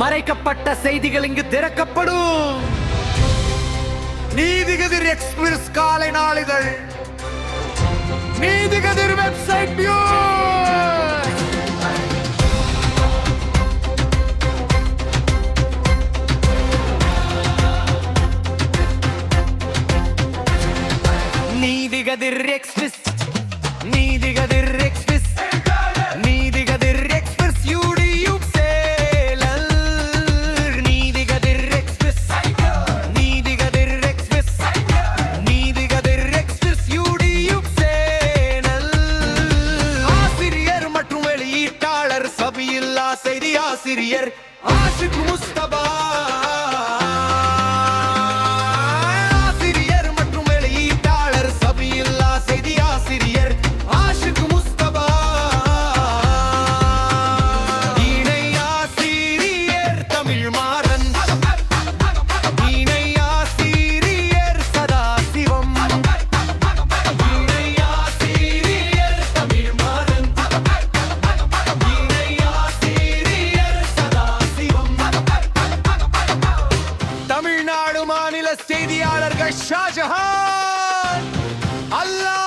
மறைக்கப்பட்ட செய்திகள் இங்கு திறக்கப்படும். நீதிகதிர் எக்ஸ்பிரஸ் காலை நாளிதழ். Neethikathir website Neethikathir express. Neethikathir express. Asiriyer Aşık Mustafa ستيدي على رقشاجها الله